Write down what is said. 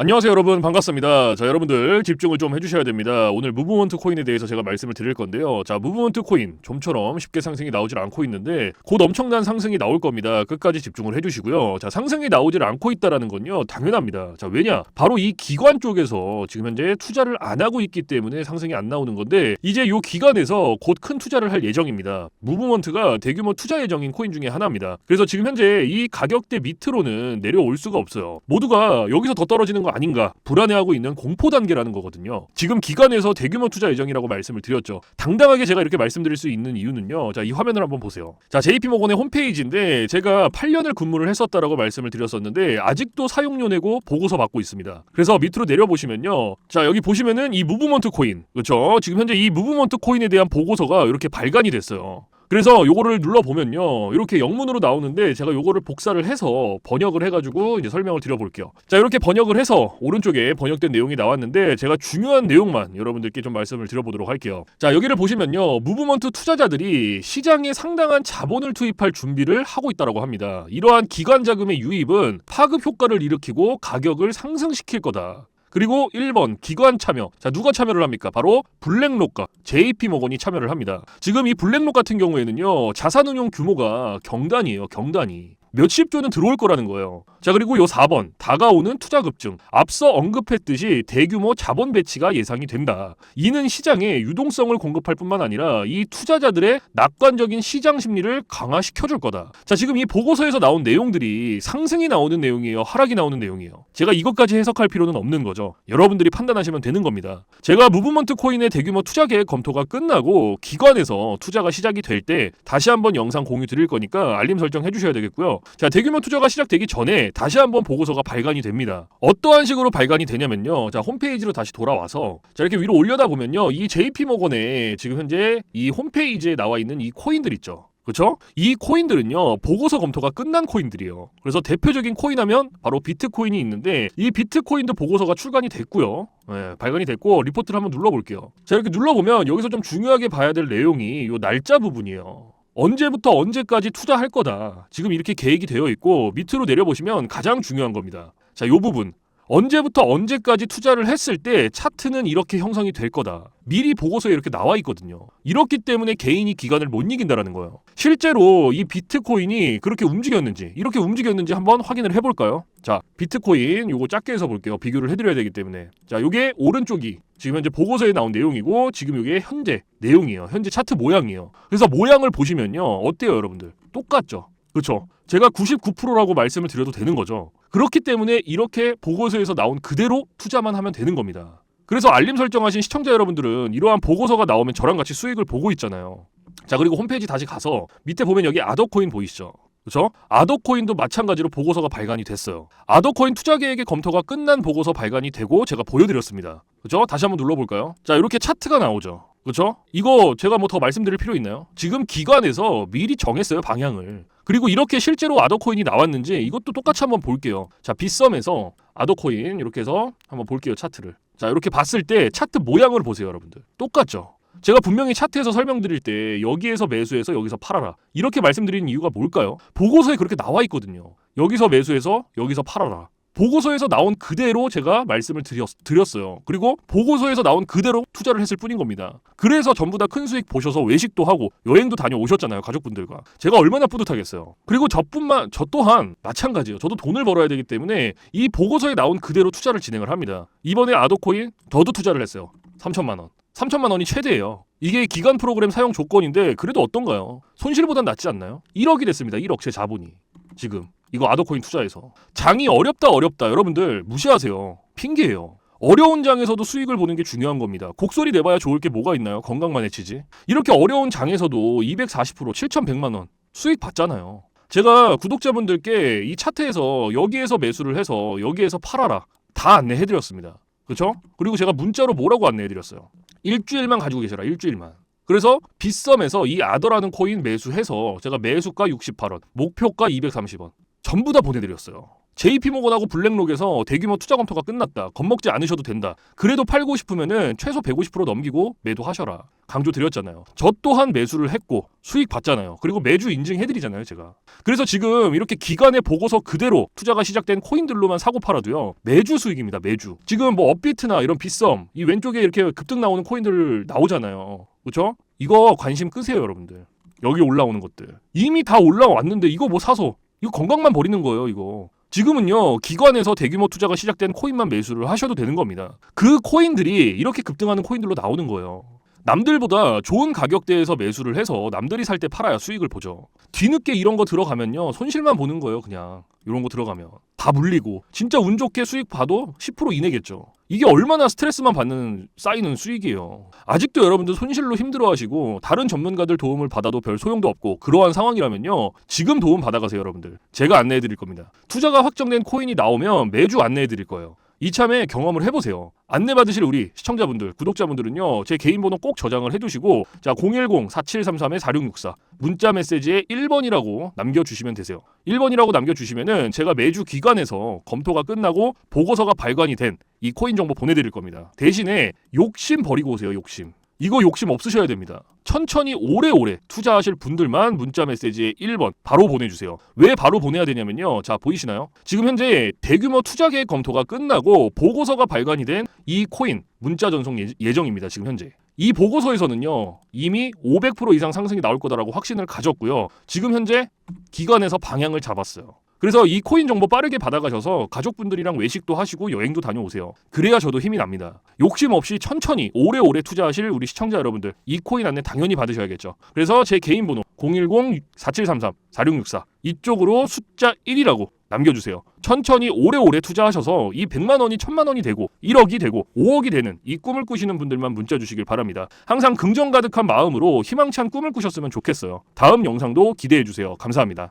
안녕하세요 여러분 반갑습니다. 자 여러분들 집중을 좀 해주셔야 됩니다. 오늘 무브먼트 코인에 대해서 제가 말씀을 드릴 건데요. 자 무브먼트 코인 좀처럼 쉽게 상승이 나오질 않고 있는데 곧 엄청난 상승이 나올 겁니다. 끝까지 집중을 해주시고요. 자 상승이 나오질 않고 있다라는 건요 당연합니다. 자 왜냐 바로 이 기관 쪽에서 지금 현재 투자를 안 하고 있기 때문에 상승이 안 나오는 건데 이제 요 기관에서 곧 큰 투자를 할 예정입니다. 무브먼트가 대규모 투자 예정인 코인 중에 하나입니다. 그래서 지금 현재 이 가격대 밑으로는 내려올 수가 없어요. 모두가 여기서 더 떨어지는 거 아닌가 불안해하고 있는 공포 단계라는 거거든요. 지금 기관에서 대규모 투자 예정이라고 말씀을 드렸죠. 당당하게 제가 이렇게 말씀드릴 수 있는 이유는요. 자, 이 화면을 한번 보세요. 자, JP모건의 홈페이지인데 제가 8년을 근무를 했었다라고 말씀을 드렸었는데 아직도 사용료 내고 보고서 받고 있습니다. 그래서 밑으로 내려 보시면요. 자, 여기 보시면은 이 무브먼트 코인. 그렇죠? 지금 현재 이 무브먼트 코인에 대한 보고서가 이렇게 발간이 됐어요. 그래서 요거를 눌러 보면요. 이렇게 영문으로 나오는데 제가 요거를 복사를 해서 번역을 해가지고 이제 설명을 드려볼게요. 자 이렇게 번역을 해서 오른쪽에 번역된 내용이 나왔는데 제가 중요한 내용만 여러분들께 좀 말씀을 드려보도록 할게요. 자 여기를 보시면요. 무브먼트 투자자들이 시장에 상당한 자본을 투입할 준비를 하고 있다라고 합니다. 이러한 기관 자금의 유입은 파급 효과를 일으키고 가격을 상승시킬 거다 그리고 1번 기관 참여. 자, 누가 참여를 합니까? 바로 블랙록과 JP 모건이 참여를 합니다. 지금 이 블랙록 같은 경우에는요. 자산 운용 규모가 경단이에요. 경단이. 몇십 조는 들어올 거라는 거예요. 자, 그리고 요 4번. 다가오는 투자 급증. 앞서 언급했듯이 대규모 자본 배치가 예상이 된다. 이는 시장에 유동성을 공급할 뿐만 아니라 이 투자자들의 낙관적인 시장 심리를 강화시켜 줄 거다. 자, 지금 이 보고서에서 나온 내용들이 상승이 나오는 내용이에요. 하락이 나오는 내용이에요. 제가 이것까지 해석할 필요는 없는 거죠. 여러분들이 판단하시면 되는 겁니다. 제가 무브먼트 코인의 대규모 투자 계획 검토가 끝나고 기관에서 투자가 시작이 될 때 다시 한번 영상 공유 드릴 거니까 알림 설정 해 주셔야 되겠고요. 자, 대규모 투자가 시작되기 전에 다시 한번 보고서가 발간이 됩니다. 어떠한 식으로 발간이 되냐면요. 자, 홈페이지로 다시 돌아와서 자, 이렇게 위로 올려다 보면요. 이 JP 모건의 지금 현재 이 홈페이지에 나와 있는 이 코인들 있죠. 그렇죠? 이 코인들은요 보고서 검토가 끝난 코인들이에요. 그래서 대표적인 코인하면 바로 비트코인이 있는데 이 비트코인도 보고서가 출간이 됐고요. 네, 발간이 됐고 리포트를 한번 눌러볼게요. 자 이렇게 눌러보면 여기서 좀 중요하게 봐야 될 내용이 요 날짜 부분이에요. 언제부터 언제까지 투자할 거다. 지금 이렇게 계획이 되어 있고 밑으로 내려보시면 가장 중요한 겁니다. 자, 요 부분. 언제부터 언제까지 투자를 했을 때 차트는 이렇게 형성이 될 거다. 미리 보고서에 이렇게 나와 있거든요. 이렇기 때문에 개인이 기간을 못 이긴다라는 거예요. 실제로 이 비트코인이 그렇게 움직였는지, 이렇게 움직였는지 한번 확인을 해볼까요? 자, 비트코인 요거 작게 해서 볼게요. 비교를 해드려야 되기 때문에. 자, 요게 오른쪽이 지금 현재 보고서에 나온 내용이고 지금 요게 현재 내용이에요. 현재 차트 모양이에요. 그래서 모양을 보시면요. 어때요, 여러분들? 똑같죠? 그렇죠. 제가 99%라고 말씀을 드려도 되는 거죠. 그렇기 때문에 이렇게 보고서에서 나온 그대로 투자만 하면 되는 겁니다. 그래서 알림 설정하신 시청자 여러분들은 이러한 보고서가 나오면 저랑 같이 수익을 보고 있잖아요. 자, 그리고 홈페이지 다시 가서 밑에 보면 여기 아더코인 보이시죠? 그렇죠? 아더코인도 마찬가지로 보고서가 발간이 됐어요. 아더코인 투자 계획의 검토가 끝난 보고서 발간이 되고 제가 보여드렸습니다. 그렇죠? 다시 한번 눌러볼까요? 자, 이렇게 차트가 나오죠. 그렇죠? 이거 제가 뭐 더 말씀드릴 필요 있나요? 지금 기관에서 미리 정했어요 방향을. 그리고 이렇게 실제로 아더코인이 나왔는지 이것도 똑같이 한번 볼게요. 자, 빗썸에서 아더코인 이렇게 해서 한번 볼게요 차트를. 자, 이렇게 봤을 때 차트 모양을 보세요, 여러분들. 똑같죠? 제가 분명히 차트에서 설명드릴 때 여기에서 매수해서 여기서 팔아라. 이렇게 말씀드리는 이유가 뭘까요? 보고서에 그렇게 나와 있거든요. 여기서 매수해서 여기서 팔아라. 보고서에서 나온 그대로 제가 말씀을 드렸, 드렸어요. 그리고 보고서에서 나온 그대로 투자를 했을 뿐인 겁니다. 그래서 전부 다 큰 수익 보셔서 외식도 하고 여행도 다녀오셨잖아요. 가족분들과. 제가 얼마나 뿌듯하겠어요. 그리고 저뿐만 저 또한 마찬가지예요. 저도 돈을 벌어야 되기 때문에 이 보고서에 나온 그대로 투자를 진행을 합니다. 이번에 아도코인 저도 투자를 했어요. 3천만 원. 3천만 원이 최대예요. 이게 기간 프로그램 사용 조건인데 그래도 어떤가요? 손실보단 낫지 않나요? 1억이 됐습니다. 1억 제 자본이. 지금 이거 아더코인 투자해서 장이 어렵다 어렵다 여러분들 무시하세요. 핑계예요. 어려운 장에서도 수익을 보는 게 중요한 겁니다. 곡소리 내봐야 좋을 게 뭐가 있나요? 건강만 해치지. 이렇게 어려운 장에서도 240% 7,100만 원 수익 봤잖아요. 제가 구독자분들께 이 차트에서 여기에서 매수를 해서 여기에서 팔아라 다 안내해 드렸습니다. 그렇죠? 그리고 제가 문자로 뭐라고 안내해 드렸어요. 일주일만 가지고 계셔라 일주일만. 그래서 빗썸에서 이 아더라는 코인 매수해서 제가 매수가 68원, 목표가 230원. 전부 다 보내드렸어요. JP모건하고 블랙록에서 대규모 투자 검토가 끝났다. 겁먹지 않으셔도 된다. 그래도 팔고 싶으면은 최소 150% 넘기고 매도하셔라. 강조 드렸잖아요. 저 또한 매수를 했고 수익 봤잖아요. 그리고 매주 인증해드리잖아요, 제가. 그래서 지금 이렇게 기간의 보고서 그대로 투자가 시작된 코인들로만 사고 팔아도요 매주 수익입니다, 매주. 지금 뭐 업비트나 이런 빗썸 이 왼쪽에 이렇게 급등 나오는 코인들 나오잖아요, 그렇죠? 이거 관심 끄세요, 여러분들. 여기 올라오는 것들 이미 다 올라왔는데 이거 뭐 사서 이거 건강만 버리는 거예요, 이거. 지금은요 기관에서 대규모 투자가 시작된 코인만 매수를 하셔도 되는 겁니다. 그 코인들이 이렇게 급등하는 코인들로 나오는 거예요. 남들보다 좋은 가격대에서 매수를 해서 남들이 살 때 팔아야 수익을 보죠. 뒤늦게 이런 거 들어가면요 손실만 보는 거예요 그냥 이런 거 들어가면 다 물리고 진짜 운 좋게 수익 봐도 10% 이내겠죠. 이게 얼마나 스트레스만 받는 쌓이는 수익이에요. 아직도 여러분들 손실로 힘들어하시고 다른 전문가들 도움을 받아도 별 소용도 없고 그러한 상황이라면요 지금 도움 받아가세요 여러분들. 제가 안내해드릴 겁니다. 투자가 확정된 코인이 나오면 매주 안내해드릴 거예요. 이참에 경험을 해보세요. 안내받으실 우리 시청자분들, 구독자분들은요, 제 개인 번호 꼭 저장을 해두시고, 자, 010-4733-4664 문자 메시지에 1번이라고 남겨주시면 되세요. 1번이라고 남겨주시면은 제가 매주 기관에서 검토가 끝나고 보고서가 발간이 된 이 코인 정보 보내드릴 겁니다. 대신에 욕심 버리고 오세요, 욕심. 이거 욕심 없으셔야 됩니다. 천천히 오래오래 투자하실 분들만 문자 메시지에 1번 바로 보내주세요. 왜 바로 보내야 되냐면요. 자, 보이시나요? 지금 현재 대규모 투자 계획 검토가 끝나고 보고서가 발간이 된 이 코인 문자 전송 예- 예정입니다. 지금 현재. 이 보고서에서는요. 이미 500% 이상 상승이 나올 거다라고 확신을 가졌고요. 지금 현재 기관에서 방향을 잡았어요. 그래서 이 코인 정보 빠르게 받아가셔서 가족분들이랑 외식도 하시고 여행도 다녀오세요. 그래야 저도 힘이 납니다. 욕심 없이 천천히 오래오래 투자하실 우리 시청자 여러분들 이 코인 안내 당연히 받으셔야겠죠. 그래서 제 개인 번호 010-4733-4664 이쪽으로 숫자 1이라고 남겨주세요. 천천히 오래오래 투자하셔서 이 100만 원이 1000만 원이 되고 1억이 되고 5억이 되는 이 꿈을 꾸시는 분들만 문자 주시길 바랍니다. 항상 긍정 가득한 마음으로 희망찬 꿈을 꾸셨으면 좋겠어요. 다음 영상도 기대해 주세요. 감사합니다.